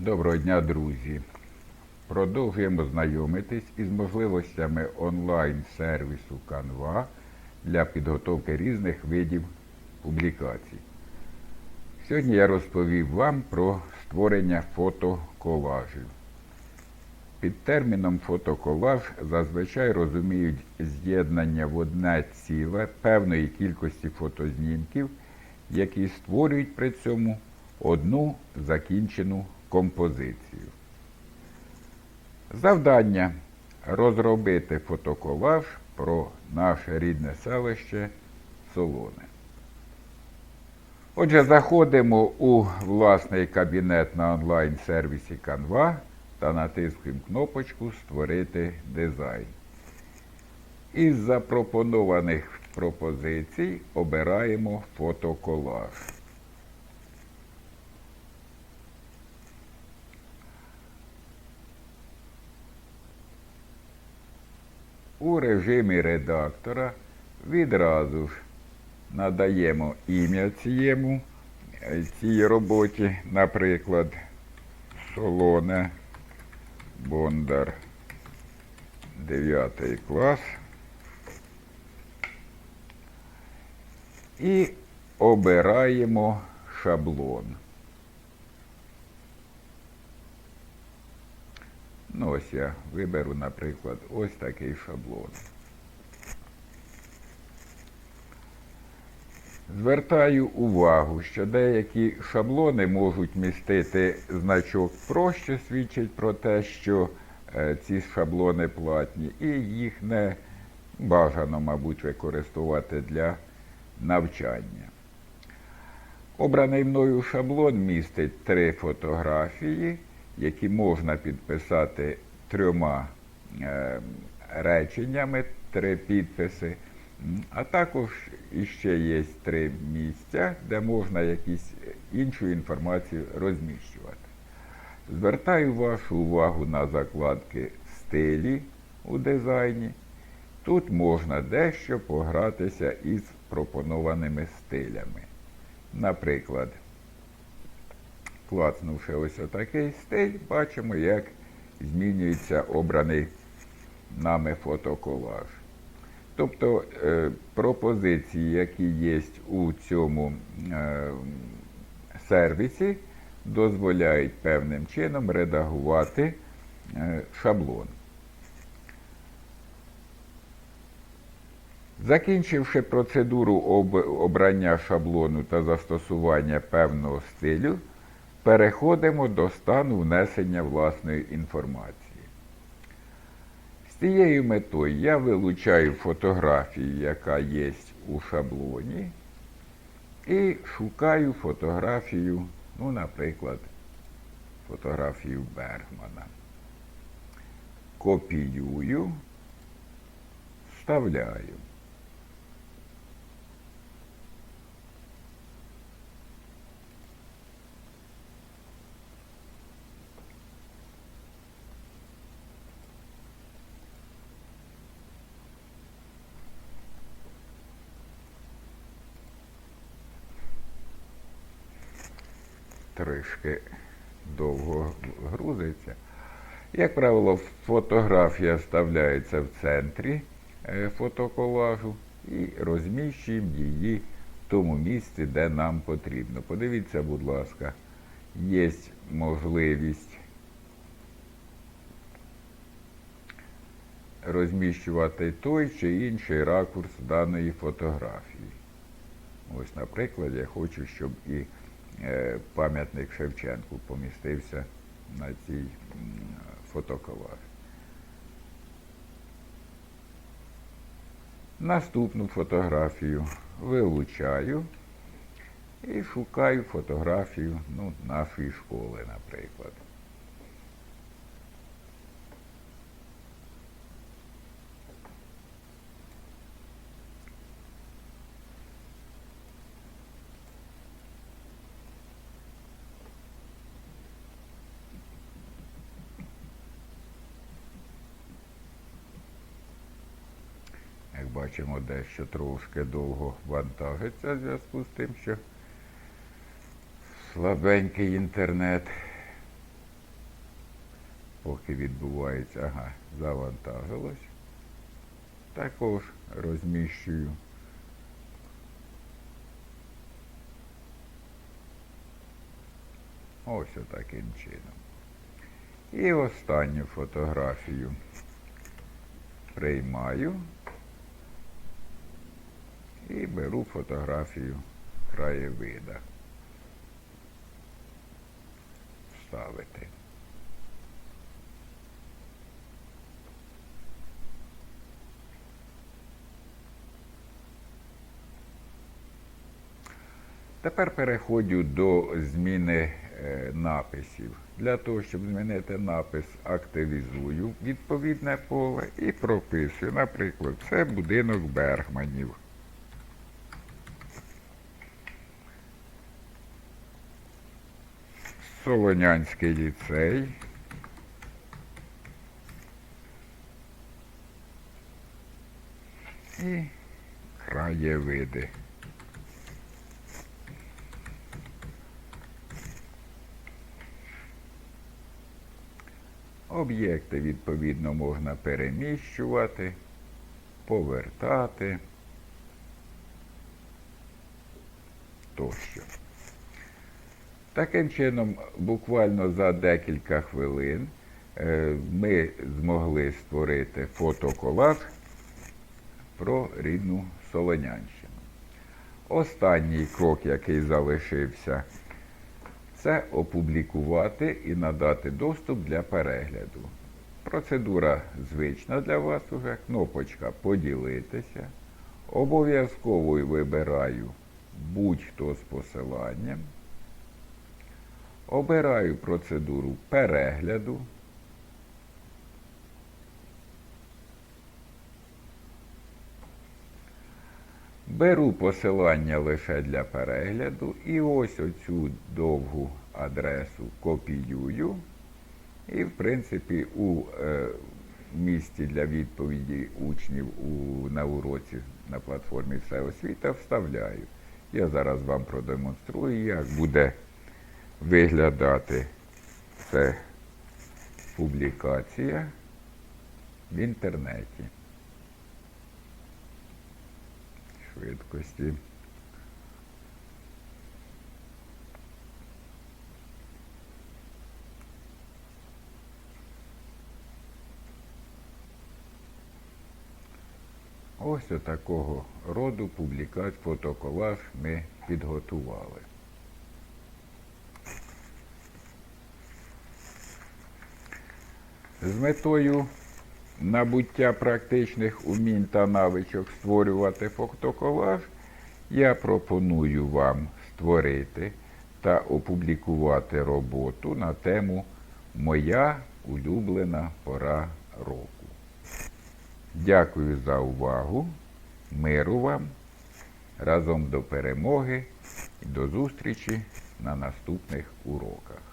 Доброго дня, друзі! Продовжуємо знайомитись із можливостями онлайн-сервісу Canva для підготовки різних видів публікацій. Сьогодні я розповів вам про створення фотоколажів. Під терміном фотоколаж зазвичай розуміють з'єднання в одне ціле певної кількості фотознімків, які створюють при цьому одну закінчену композицію. Завдання розробити фотоколаж про наше рідне селище Солоне. Отже, заходимо у власний кабінет на онлайн-сервісі Canva та натискуємо кнопочку Створити дизайн. Із запропонованих пропозицій обираємо фотоколаж. У режимі редактора відразу ж надаємо ім'я цієму, е, цій роботі, наприклад, Солоне Бондар 9 клас. І обираємо шаблон. Ну, ось я виберу, наприклад, ось такий шаблон. Звертаю увагу, що деякі шаблони можуть містити значок про, що свідчить про те, що е, ці шаблони платні, і їх не бажано, мабуть, використовувати для навчання. Обраний мною шаблон містить три фотографії, які можна підписати трьома е, реченнями, три підписи. А також іще є три місця, де можна якусь іншу інформацію розміщувати. Звертаю вашу увагу на закладки стилі у дизайні. Тут можна дещо погратися із пропонованими стилями. Наприклад, клацнувши ось отакий стиль, бачимо, як змінюється обраний нами фотоколаж. Тобто е, пропозиції, які є у цьому е, сервісі, дозволяють певним чином редагувати е, шаблон. Закінчивши процедуру об- обрання шаблону та застосування певного стилю, переходимо до стану внесення власної інформації. З цією метою я вилучаю фотографію, яка є у шаблоні, і шукаю фотографію, ну, наприклад, фотографію Бергмана. Копіюю, вставляю. Трішки довго грузиться. Як правило, фотографія вставляється в центрі е, фотоколажу і розміщуємо її в тому місці, де нам потрібно. Подивіться, будь ласка, є можливість розміщувати той чи інший ракурс даної фотографії. Ось, наприклад, я хочу, щоб і пам'ятник Шевченку помістився на цій фотоколаж. Наступну фотографію вилучаю і шукаю фотографію ну, нашої школи, наприклад. Як бачимо, дещо трошки довго вантажиться в зв'язку з тим, що слабенький інтернет. поки відбувається, ага, завантажилось. Також розміщую. Ось отаким чином. І останню фотографію приймаю і беру фотографію краєвида. Вставити. Тепер переходжу до зміни е, написів. Для того, щоб змінити напис, активізую відповідне поле і прописую. Наприклад, це будинок Бергманів. Солонянський ліцей. І краєвиди. Об'єкти, відповідно, можна переміщувати, повертати тощо. Таким чином, буквально за декілька хвилин е, ми змогли створити фотоколаж про рідну Солонянщину. Останній крок, який залишився, це опублікувати і надати доступ для перегляду. Процедура звична для вас уже. Кнопочка Поділитися. Обов'язково вибираю будь-хто з посиланням. Обираю процедуру перегляду. Беру посилання лише для перегляду і ось оцю довгу адресу копіюю. І, в принципі, у е, місці для відповіді учнів у, на уроці на платформі Все освіта вставляю. Я зараз вам продемонструю, як буде виглядати ця публікація в інтернеті. Швидкості. Ось отакого роду публікат, фотоколаж ми підготували. З метою набуття практичних умінь та навичок створювати фотоколаж, я пропоную вам створити та опублікувати роботу на тему Моя улюблена пора року. Дякую за увагу. Миру вам. Разом до перемоги і до зустрічі на наступних уроках.